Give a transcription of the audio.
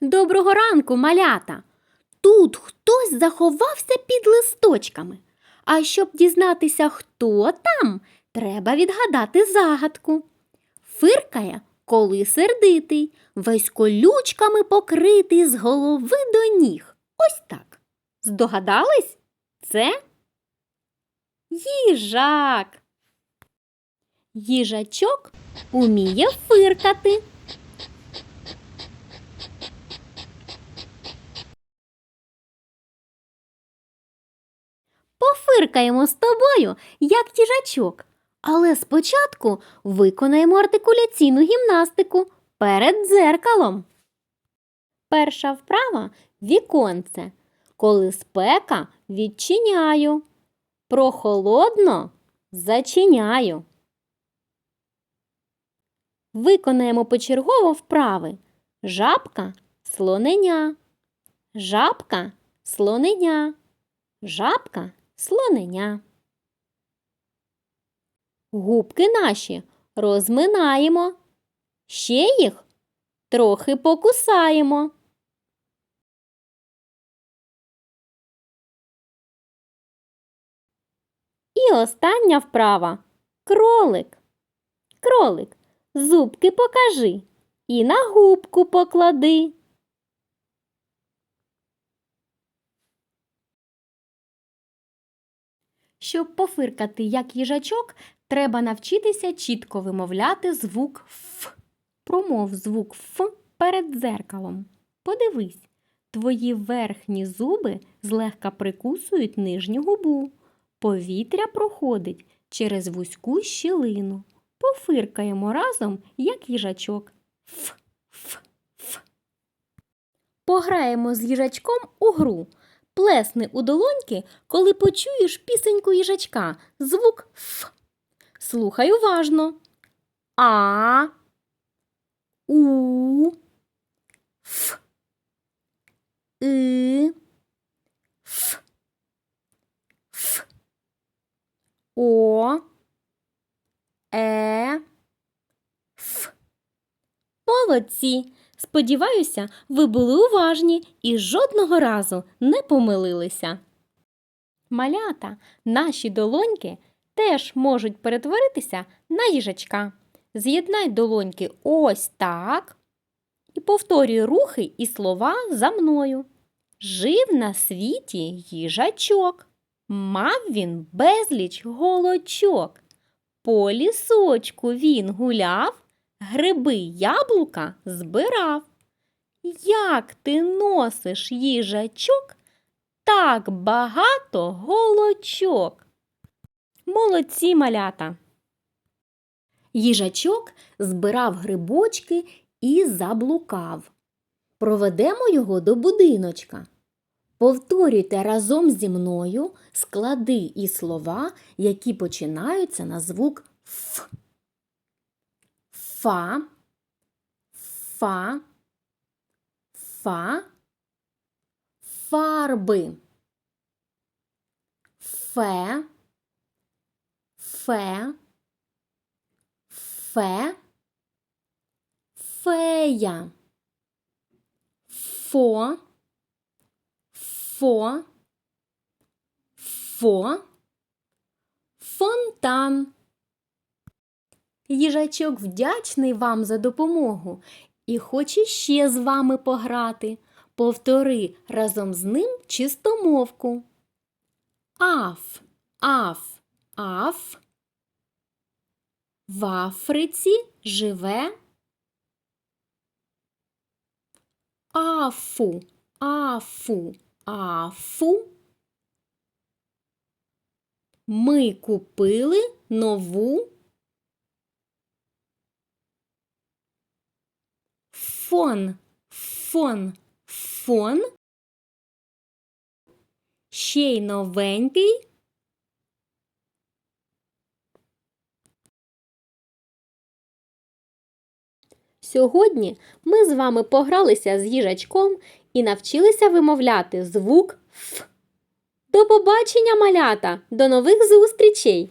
Доброго ранку, малята! Тут хтось заховався під листочками. А щоб дізнатися, хто там, треба відгадати загадку. Фиркає, коли сердитий, весь колючками покритий з голови до ніг. Ось так. Здогадались? Це їжак. Їжачок уміє фиркати. Пофиркаємо з тобою, як їжачок. Але спочатку виконаємо артикуляційну гімнастику перед дзеркалом. Перша вправа віконце. Коли спека відчиняю. Прохолодно зачиняю. Виконаємо почергово вправи. Жабка слоненя. Жабка слоненя. Жабка слоненя. Губки наші розминаємо. Ще їх трохи покусаємо. І остання вправа кролик. Кролик, зубки покажи і на губку поклади. Щоб пофиркати як їжачок, треба навчитися чітко вимовляти звук Ф. Промов звук Ф перед дзеркалом. Подивись, твої верхні зуби злегка прикусують нижню губу. Повітря проходить через вузьку щілину. Пофиркаємо разом, як їжачок. Ф, ф, ф. Пограємо з їжачком у гру. Плесни у долоньки, коли почуєш пісеньку їжачка. Звук Ф. Слухай уважно. А. У. Ф. И. Ф. Ф. О. Е. Ф. Молодці! Сподіваюся, ви були уважні і жодного разу не помилилися. Малята, наші долоньки теж можуть перетворитися на їжачка. З'єднай долоньки ось так і повторюй рухи і слова за мною. Жив на світі їжачок. Мав він безліч голочок. По лісочку він гуляв, гриби яблука збирав. Як ти носиш їжачок так багато голочок? Молодці малята. Їжачок збирав грибочки і заблукав. Проведемо його до будиночка. Повторюйте разом зі мною склади і слова, які починаються на звук Ф. Фа, фа, фа, фарби. Фе, фе, фе, фея. Фо, фо, фо, фонтан. Їжачок вдячний вам за допомогу і хоче ще з вами пограти. Повтори разом з ним чистомовку. Аф, аф, аф. В Африці живе. Афу, афу, афу. Ми купили нову. Фон, фон, фон. Ще й новенький. Сьогодні ми з вами погралися з їжачком і навчилися вимовляти звук Ф. До побачення, малята! До нових зустрічей!